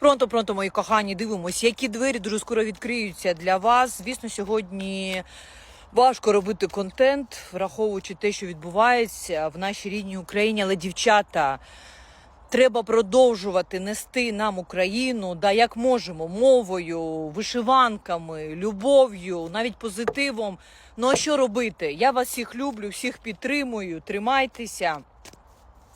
Пронто, пронто, мої кохані, дивимось, які двері дуже скоро відкриються для вас. Звісно, сьогодні важко робити контент, враховуючи те, що відбувається в нашій рідній Україні. Але дівчата, треба продовжувати нести нам Україну, да як можемо, мовою, вишиванками, любов'ю, навіть позитивом. Ну а що робити? Я вас всіх люблю, всіх підтримую. Тримайтеся.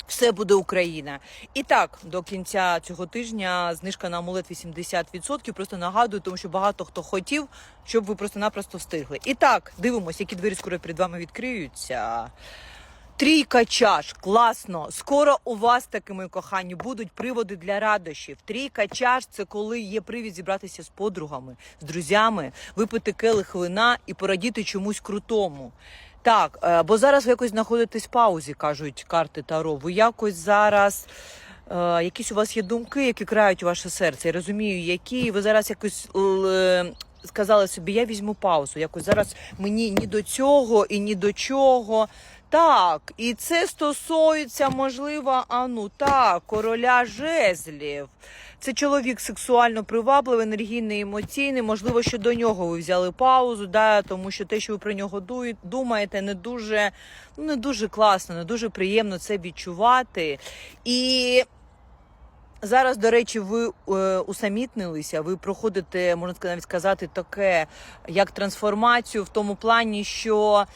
Все буде Україна. І так, до кінця цього тижня знижка на амулет 80%. Просто нагадую, тому що багато хто хотів, щоб ви просто-напросто встигли. І так, дивимося, які двері скоро перед вами відкриються. Трійка чаш, класно. Скоро у вас такими кохані будуть приводи для радощів. Трійка чаш це коли є привід зібратися з подругами, з друзями, випити келих вина і порадіти чомусь крутому. Так, е, бо зараз ви якось знаходитесь в паузі, кажуть карти Таро. Ви якось зараз. е, Якісь у вас є думки, які крають ваше серце. Я розумію, які ви зараз якось е, сказали собі, я візьму паузу. Якось зараз мені ні до цього і ні до чого. Так, і це стосується, можливо, а ну так, короля жезлів. Це чоловік сексуально привабливий, енергійний, емоційний. Можливо, що до нього ви взяли паузу, да, тому що те, що ви про нього думаєте, не дуже, ну, не дуже класно, не дуже приємно це відчувати. І Зараз, до речі, ви е, усамітнилися, ви проходите, можна навіть сказати, таке як трансформацію в тому плані, що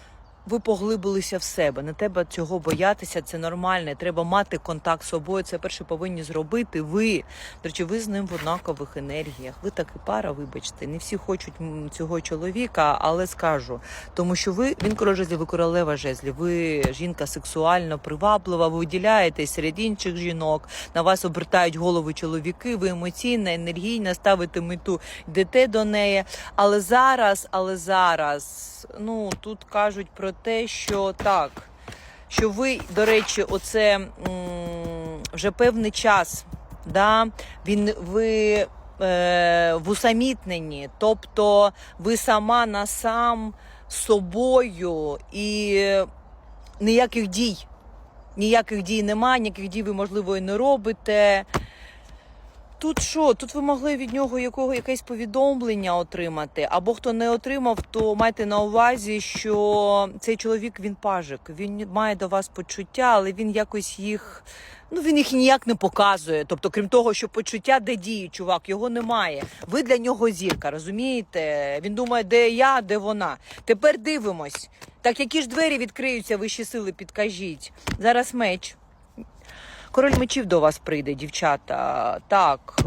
ви поглибилися в себе. Не треба цього боятися, це нормально. Треба мати контакт з собою. Це перше повинні зробити ви. До речі, ви з ним в однакових енергіях. Ви так і пара, вибачте. Не всі хочуть цього чоловіка, але скажу, тому що ви він король жезлів, ви королева жезлів. Ви жінка сексуально приваблива, ви виділяєтесь серед інших жінок. На вас обертають голови чоловіки. Ви емоційна, енергійна, ставите мету, йдете до неї. Але зараз, але зараз, ну тут кажуть про те, що так, що ви, до речі, оце м, вже певний час, да, він ви. е, В усамітненні, тобто ви сама на сам собою і ніяких дій. Ніяких дій немає, ніяких дій ви, можливо, і не робите. Тут що? Тут ви могли від нього якого якесь повідомлення отримати. Або хто не отримав, то майте на увазі, що цей чоловік він пажик. Він має до вас почуття, але він якось їх. Ну він їх ніяк не показує. Тобто, крім того, що почуття, де діє, чувак, його немає. Ви для нього зірка, розумієте? Він думає, де я, де вона. Тепер дивимось. Так які ж двері відкриються, вищі сили, підкажіть. Зараз меч. Король мечів до вас прийде, дівчата. Так.